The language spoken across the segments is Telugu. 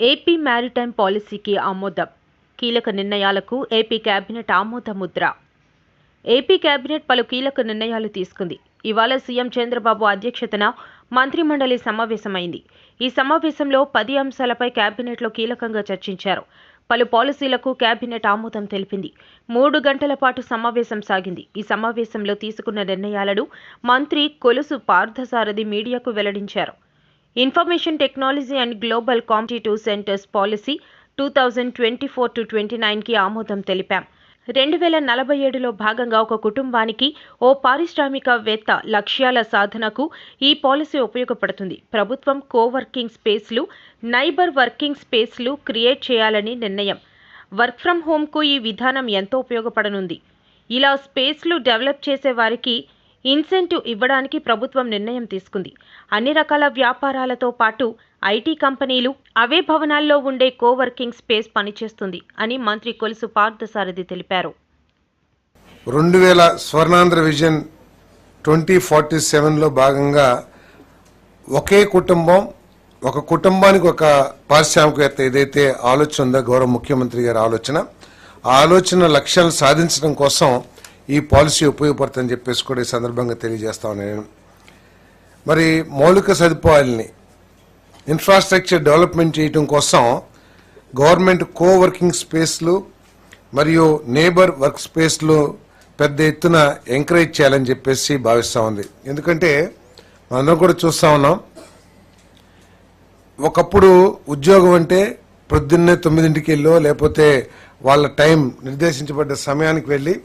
ఏపీ మ్యారిటైమ్ పాలసీకి ఆమోదం. కీలక నిర్ణయాలకు ఏపీ కేబినెట్ ఆమోద ముద్ర. ఏపీ కేబినెట్ పలు కీలక నిర్ణయాలు తీసుకుంది. ఇవాళ సీఎం చంద్రబాబు అధ్యక్షతన మంత్రిమండలి సమావేశమైంది. ఈ సమావేశంలో పది అంశాలపై కేబినెట్లో కీలకంగా చర్చించారు. పలు పాలసీలకు కేబినెట్ ఆమోదం తెలిపింది. మూడు గంటల పాటు సమావేశం సాగింది. ఈ సమావేశంలో తీసుకున్న నిర్ణయాలను మంత్రి కొలుసు పార్థసారథి మీడియాకు వెల్లడించారు. Information technology and global competitive centres policy two thousand twenty four to twenty నైన్కి ఆమోదం తెలిపాం. రెండు వేల నలభై ఏడులో భాగంగా ఒక కుటుంబానికి ఓ పారిశ్రామికవేత్త లక్ష్యాల సాధనకు ఈ పాలసీ ఉపయోగపడుతుంది. ప్రభుత్వం కోవర్కింగ్ స్పేస్లు నైబర్ వర్కింగ్ స్పేస్లు క్రియేట్ చేయాలని నిర్ణయం. వర్క్ ఫ్రం హోమ్కు ఈ విధానం ఎంతో ఉపయోగపడనుంది. ఇలా స్పేస్లు డెవలప్ చేసే వారికి ఇన్సెంటివ్ ఇవ్వడానికి ప్రభుత్వం నిర్ణయం తీసుకుంది. అన్ని రకాల వ్యాపారాలతో పాటు ఐటీ కంపెనీలు అవే భవనాల్లో ఉండే కోవర్కింగ్ స్పేస్ పనిచేస్తుంది అని మంత్రి కొలుసు పార్థసారథి తెలిపారు. రెండు వేల స్వర్ణాంధ్ర విజన్ ట్వంటీ ఫార్టీ సెవెన్లో భాగంగా ఒకే కుటుంబం ఒక కుటుంబానికి ఒక పారిశ్రామికవేత్త ఏదైతే ఆలోచన ఉందో గౌరవ ముఖ్యమంత్రి గారి ఆలోచన ఆ ఆలోచన లక్ష్యాలు సాధించడం కోసం ఈ పాలసీ ఉపయోగపడుతుందని చెప్పేసి కూడా ఈ సందర్భంగా తెలియజేస్తా ఉన్నాను. నేను మరి మౌలిక సదుపాయాలని ఇన్ఫ్రాస్ట్రక్చర్ డెవలప్మెంట్ చేయడం కోసం గవర్నమెంట్ కో వర్కింగ్ స్పేస్లు మరియు నేబర్ వర్క్ స్పేస్లు పెద్ద ఎత్తున ఎంకరేజ్ చేయాలని చెప్పేసి భావిస్తూ ఉంది. ఎందుకంటే మనందరం కూడా చూస్తా ఉన్నాం. ఒకప్పుడు ఉద్యోగం అంటే పొద్దున్నే తొమ్మిదింటికి వెళ్ళో లేకపోతే వాళ్ళ టైం నిర్దేశించబడ్డ సమయానికి వెళ్ళి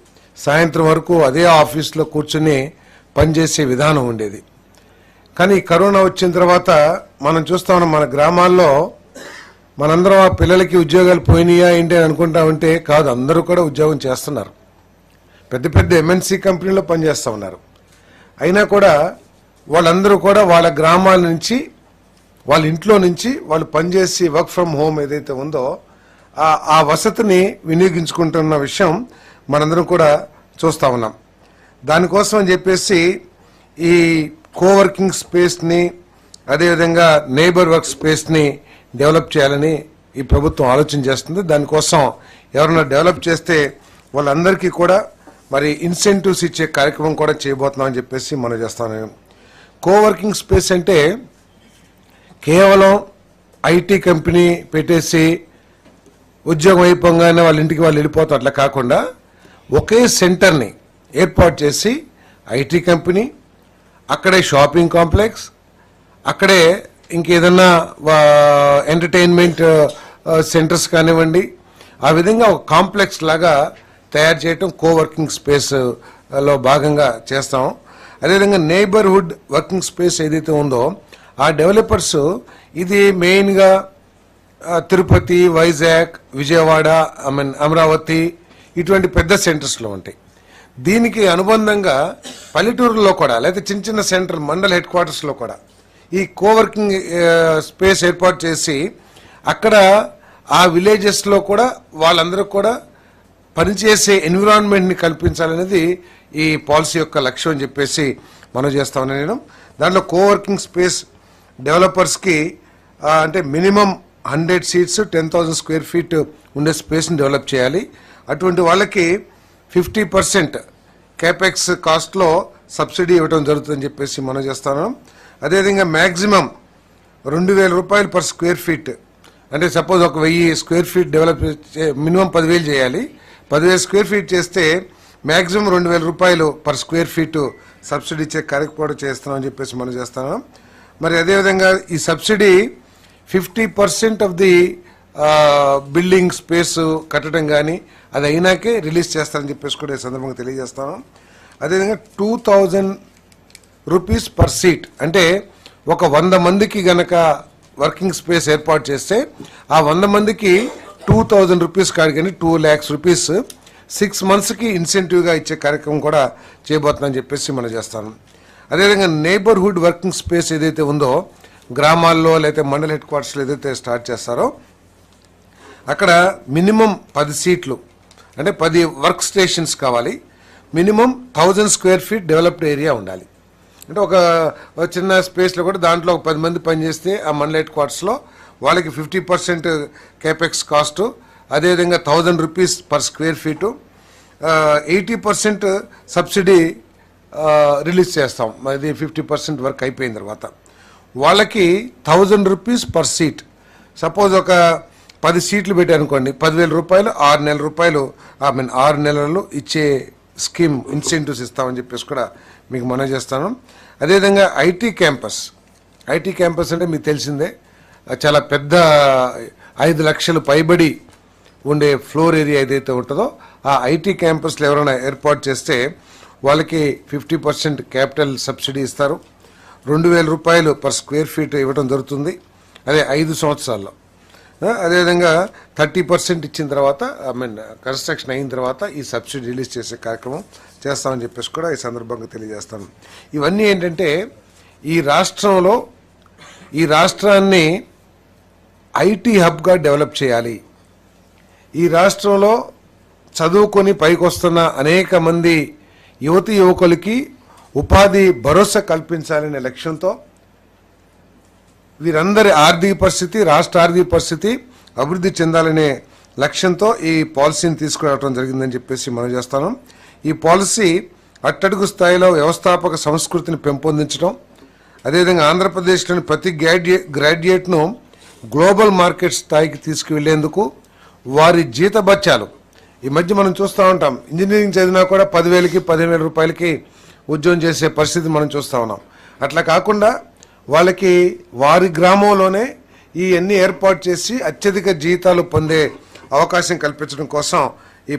సాయంత్రం వరకు అదే ఆఫీస్లో కూర్చుని పనిచేసే విధానం ఉండేది. కానీ కరోనా వచ్చిన తర్వాత మనం చూస్తా ఉన్నాం మన గ్రామాల్లో మనందరం ఆ పిల్లలకి ఉద్యోగాలు పోయినాయా ఏంటి అని అనుకుంటా ఉంటే కాదు అందరూ కూడా ఉద్యోగం చేస్తున్నారు. పెద్ద పెద్ద ఎంఎన్సీ కంపెనీలో పనిచేస్తూ ఉన్నారు. అయినా కూడా వాళ్ళందరూ కూడా వాళ్ళ గ్రామాల నుంచి వాళ్ళ ఇంట్లో నుంచి వాళ్ళు పనిచేసి వర్క్ ఫ్రమ్ హోమ్ ఏదైతే ఉందో ఆ వసతిని వినియోగించుకుంటున్న విషయం మనందరం కూడా చూస్తా ఉన్నాం. దానికోసం అని చెప్పేసి ఈ కోవర్కింగ్ స్పేస్ని అదేవిధంగా నేబర్ వర్క్ స్పేస్ని డెవలప్ చేయాలని ఈ ప్రభుత్వం ఆలోచన చేస్తుంది. దానికోసం ఎవరైనా డెవలప్ చేస్తే వాళ్ళందరికీ కూడా మరి ఇన్సెంటివ్స్ ఇచ్చే కార్యక్రమం కూడా చేయబోతున్నామని చెప్పేసి మనం చేస్తాను కోవర్కింగ్ స్పేస్ అంటే కేవలం ఐటీ కంపెనీ పెట్టేసి ఉద్యోగం అయిపోగానే వాళ్ళ ఇంటికి వాళ్ళు వెళ్ళిపోతారు. అట్లా కాకుండా ఒకే సెంటర్ని ఏర్పాటు చేసి ఐటీ కంపెనీ అక్కడే షాపింగ్ కాంప్లెక్స్ అక్కడే ఇంకేదన్నా ఎంటర్టైన్మెంట్ సెంటర్స్ కానివ్వండి ఆ విధంగా ఒక కాంప్లెక్స్ లాగా తయారు చేయటం కోవర్కింగ్ స్పేస్లో భాగంగా చేస్తాం. అదేవిధంగా నేబర్హుడ్ వర్కింగ్ స్పేస్ ఏదైతే ఉందో ఆ డెవలపర్స్ ఇది మెయిన్గా తిరుపతి వైజాగ్ విజయవాడ ఐ మీన్ అమరావతి ఇటువంటి పెద్ద సెంటర్స్లో ఉంటాయి. దీనికి అనుబంధంగా పల్లెటూరులో కూడా లేకపోతే చిన్న చిన్న సెంటర్ మండల్ హెడ్ క్వార్టర్స్లో కూడా ఈ కోవర్కింగ్ స్పేస్ ఏర్పాటు చేసి అక్కడ ఆ విలేజెస్లో కూడా వాళ్ళందరూ కూడా పనిచేసే ఎన్విరాన్మెంట్ని కల్పించాలనేది ఈ పాలసీ యొక్క లక్ష్యం అని చెప్పేసి మనం చేస్తామని నేను. దాంట్లో కోవర్కింగ్ స్పేస్ డెవలపర్స్కి అంటే minimum hundred seats ten thousand square feet ఉండే స్పేస్ని డెవలప్ చేయాలి. అటువంటి వాళ్ళకి ఫిఫ్టీ పర్సెంట్ క్యాపెక్స్ కాస్ట్లో సబ్సిడీ ఇవ్వడం జరుగుతుందని చెప్పేసి మనం చేస్తాను. అదేవిధంగా మ్యాక్సిమం రెండు వేల రూపాయలు పర్ స్క్వేర్ ఫీట్ అంటే సపోజ్ ఒక వెయ్యి స్క్వేర్ ఫీట్ డెవలప్ మినిమం పదివేలు చేయాలి. పదివేలు స్క్వేర్ ఫీట్ చేస్తే మ్యాక్సిమం రెండు వేల రూపాయలు పర్ స్క్వేర్ ఫీటు సబ్సిడీ ఇచ్చే కార్యక్రమం చేస్తున్నామని చెప్పేసి మనం చేస్తాను. మరి అదేవిధంగా ఈ subsidy fifty percent of the building space కట్టడం కానీ అది అయినాకే రిలీజ్ చేస్తారని చెప్పేసి కూడా ఈ సందర్భంగా తెలియజేస్తాను. అదేవిధంగా two thousand rupees per seat అంటే ఒక వంద మందికి గనక వర్కింగ్ స్పేస్ ఏర్పాటు చేస్తే ఆ వంద మందికి టూ థౌజండ్ రూపీస్ కాడికని టూ ల్యాక్స్ రూపీస్ సిక్స్ మంత్స్కి ఇన్సెంటివ్గా ఇచ్చే కార్యక్రమం కూడా చేయబోతున్నాను చెప్పేసి మనం చేస్తాను. అదేవిధంగా నేబర్హుడ్ వర్కింగ్ స్పేస్ ఏదైతే ఉందో గ్రామాల్లో లేకపోతే మండల్ హెడ్ క్వార్టర్స్లో ఏదైతే స్టార్ట్ చేస్తారో అక్కడ మినిమం పది సీట్లు అంటే పది వర్క్ స్టేషన్స్ కావాలి. Minimum thousand square feet developed area ఉండాలి. అంటే ఒక చిన్న స్పేస్లో కూడా దాంట్లో ఒక పది మంది పనిచేస్తే ఆ మండల హెడ్ క్వార్టర్స్లో వాళ్ళకి ఫిఫ్టీ పర్సెంట్ కేపెక్స్ కాస్ట్ అదేవిధంగా thousand rupees per square feet eighty percent subsidy release చేస్తాం. అది ఫిఫ్టీ పర్సెంట్ వర్క్ అయిపోయిన తర్వాత. వాళ్ళకి thousand rupees per seat. Suppose ఒక పది సీట్లు పెట్టారనుకోండి పదివేల రూపాయలు ఆరు నెలల రూపాయలు ఐ మీన్ ఆరు నెలలు ఇచ్చే స్కీమ్ ఇన్సెంటివ్స్ ఇస్తామని చెప్పేసి కూడా మీకు మనం చేస్తాను. అదేవిధంగా ఐటీ క్యాంపస్ ఐటీ క్యాంపస్ అంటే మీకు తెలిసిందే చాలా పెద్ద ఐదు లక్షలు పైబడి ఉండే ఫ్లోర్ ఏరియా ఏదైతే ఉంటుందో ఆ ఐటీ క్యాంపస్లో ఎవరైనా ఏర్పాటు చేస్తే వాళ్ళకి ఫిఫ్టీ పర్సెంట్ క్యాపిటల్ సబ్సిడీ ఇస్తారు. రెండు వేల రూపాయలు పర్ స్క్వేర్ ఫీట్ ఇవ్వడం జరుగుతుంది. అదే ఐదు సంవత్సరాల్లో. అదేవిధంగా థర్టీ పర్సెంట్ ఇచ్చిన తర్వాత ఐ మీన్ కన్స్ట్రక్షన్ అయిన తర్వాత ఈ సబ్సిడీ రిలీజ్ చేసే కార్యక్రమం చేస్తామని చెప్పేసి కూడా ఈ సందర్భంగా తెలియజేస్తాను. ఇవన్నీ ఏంటంటే ఈ రాష్ట్రంలో ఈ రాష్ట్రాన్ని ఐటీ హబ్గా డెవలప్ చేయాలి. ఈ రాష్ట్రంలో చదువుకొని పైకొస్తున్న అనేక మంది యువతి యువకులకి ఉపాధి భరోసా కల్పించాలనే లక్ష్యంతో వీరందరి ఆర్థిక పరిస్థితి రాష్ట్ర ఆర్థిక పరిస్థితి అభివృద్ధి చెందాలనే లక్ష్యంతో ఈ పాలసీని తీసుకురావడం జరిగిందని చెప్పేసి మనం చేస్తాను. ఈ పాలసీ అట్టడుగు స్థాయిలో వ్యవస్థాపక సంస్కృతిని పెంపొందించడం అదేవిధంగా ఆంధ్రప్రదేశ్లోని ప్రతి గ్రాడ్యు గ్రాడ్యుయేట్ను గ్లోబల్ మార్కెట్ స్థాయికి తీసుకువెళ్ళేందుకు వారి జీతభత్యాలు. ఈ మధ్య మనం చూస్తూ ఉంటాం ఇంజనీరింగ్ చదివినా కూడా పదివేలకి పదిహేను రూపాయలకి ఉద్యోగం చేసే పరిస్థితి మనం చూస్తూ ఉన్నాం. అట్లా కాకుండా వాళ్ళకి వారి గ్రామంలోనే ఈ అన్ని ఏర్పాటు చేసి అత్యధిక జీతాలు పొందే అవకాశం కల్పించడం కోసం ఈ